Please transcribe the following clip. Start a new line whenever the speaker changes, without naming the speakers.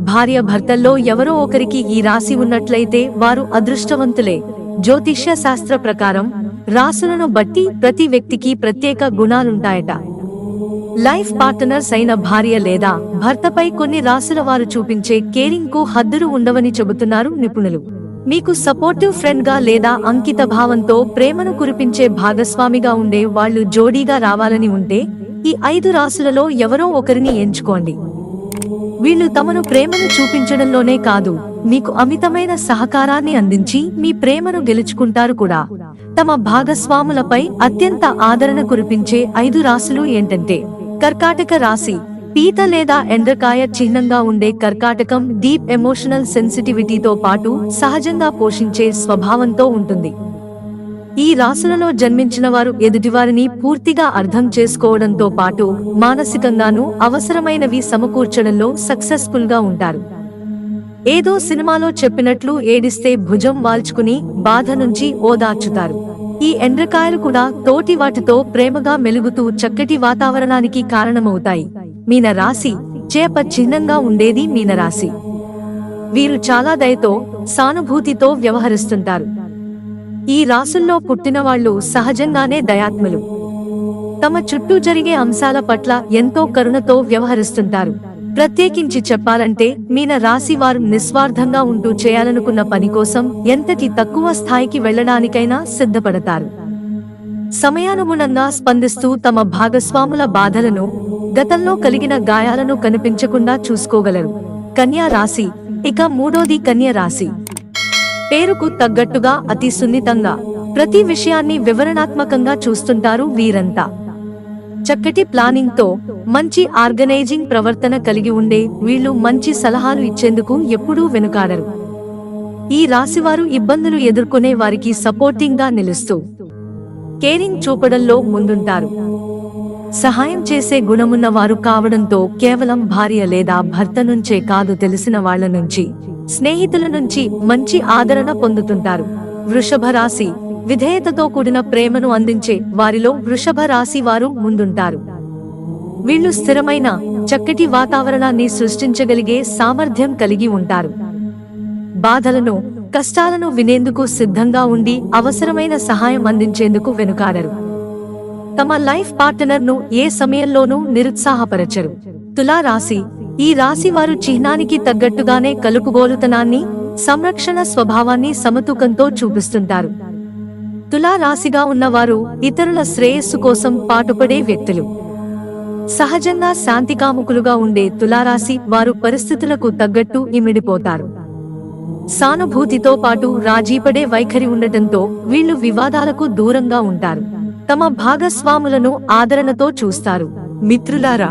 భార్య భర్తల్లో ఎవరో ఒకరికి ఈ రాశి ఉన్నట్లయితే వారు అదృష్టవంతులే. జ్యోతిష్య శాస్త్ర ప్రకారం రాసులను బట్టి ప్రతి వ్యక్తికి ప్రత్యేక గుణాలుంటాయట. లైఫ్ పార్టనర్స్ అయిన భార్య లేదా భర్తపై కొన్ని రాసుల వారు చూపించే కేరింగ్కు హద్దులు ఉండవని చెబుతున్నారు నిపుణులు. మీకు సపోర్టివ్ ఫ్రెండ్గా లేదా అంకిత భావంతో ప్రేమను కురిపించే భాగస్వామిగా ఉండే వాళ్ళు జోడీగా రావాలని ఉంటే ఈ ఐదు రాసులలో ఎవరో ఒకరిని ఎంచుకోండి. వీళ్ళు తమను ప్రేమను చూపించడంలోనే కాదు మీకు అమితమైన సహకారాన్ని అందించి మీ ప్రేమను గెలుచుకుంటారు కూడా. తమ భాగస్వాములపై అత్యంత ఆదరణ కురిపించే ఐదు రాశులు ఏంటంటే కర్కాటక రాశి పీత లేదా ఎండ్రకాయ చిహ్నంగా ఉండే కర్కాటకం డీప్ ఎమోషనల్ సెన్సిటివిటీతో పాటు సహజంగా పోషించే స్వభావంతో ఉంటుంది. ఈ రాశులలో జన్మించిన వారు ఎదుటివారిని పూర్తిగా అర్థం చేసుకోవడంతో పాటు మానసికంగానూ అవసరమైనవి సమకూర్చడంలో సక్సెస్ఫుల్గా ఉంటారు. ఏదో సినిమాలో చెప్పినట్లు ఏడిస్తే భుజం వాల్చుకుని బాధ నుంచి ఓదార్చుతారు. ఈ ఎండ్రకాయలు కూడా తోటి వాటితో ప్రేమగా మెలుగుతూ చక్కటి వాతావరణానికి కారణమవుతాయి. మీన రాశి చేప చిహ్నంగా ఉండేది మీన రాశి. వీరు చాలా దయతో సానుభూతితో వ్యవహరిస్తుంటారు. ఈ రాసుల్లో పుట్టినవాళ్ళు సహజంగానే దయాత్ములు. తమ చుట్టూ జరిగే అంశాల పట్ల ఎంతో కరుణతో వ్యవహరిస్తుంటారు. ప్రత్యేకించి చెప్పాలంటే మీన రాశి వారు నిస్వార్థంగా ఉంటూ చేయాలనుకున్న పని కోసం ఎంతటి తక్కువ స్థాయికి వెళ్ళడానికైనా సిద్ధపడతారు. సమయానుగుణంగా స్పందిస్తూ తమ భాగస్వాముల బాధలను గతంలో కలిగిన గాయాలను కనిపించకుండా చూసుకోగలరు. కన్యా రాశి ఇక మూడోది కన్య రాశి. పేరుకు తగ్గట్టుగా అతి సున్నితంగా ప్రతి విషయాన్ని వివరణాత్మకంగా చూస్తుంటారు వీరంతా. చక్కటి ప్లానింగ్తో మంచి ఆర్గనైజింగ్ ప్రవర్తన కలిగి ఉండే వీళ్ళు మంచి సలహాలు ఇచ్చేందుకు ఎప్పుడూ వెనుకాడరు. ఈ రాశివారు ఇబ్బందులు ఎదుర్కొనే వారికి సపోర్టింగ్గా నిలుస్తూ కేరింగ్ చూపడంలో ముందుంటారు. సహాయం చేసే గుణమున్న వారు కావడంతో కేవలం భార్య లేదా భర్త నుంచే కాదు తెలిసిన వాళ్ళ నుంచి. స్నేహితుల నుంచి మంచి ఆదరణ పొందుతుంటారు. వృషభ రాశి విధేయతతో కూడిన ప్రేమను అందించే వారిలో వృషభ రాశి వారు ముందుంటారు. వీళ్ళు స్థిరమైన చక్కటి వాతావరణాన్ని సృష్టించగలిగే సామర్థ్యం కలిగి ఉంటారు. బాధలను కష్టాలను వినేందుకు సిద్ధంగా ఉండి అవసరమైన సహాయం అందించేందుకు వెనుకాడరు. తమ లైఫ్ పార్ట్నర్ను ఏ సమయంలోనూ నిరుత్సాహపరచరు. తులా రాశి ఈ రాశి వారు చిహ్నానికి తగ్గట్టుగానే కలుపుగోలుతనాన్ని సంరక్షణ స్వభావాన్ని సమతూకంతో చూపిస్తుంటారు. తులా రాశిగా ఉన్నవారు ఇతరుల శ్రేయస్సు కోసం పాటుపడే వ్యక్తులు. సహజంగా శాంతికాముకులుగా ఉండే తులారాశి వారు పరిస్థితులకు తగ్గట్టు ఇమిడిపోతారు. సానుభూతితో పాటు రాజీపడే వైఖరి ఉండటంతో వీళ్ళు వివాదాలకు దూరంగా ఉంటారు. తమ భాగస్వాములను ఆదరణతో చూస్తారు. మిత్రులారా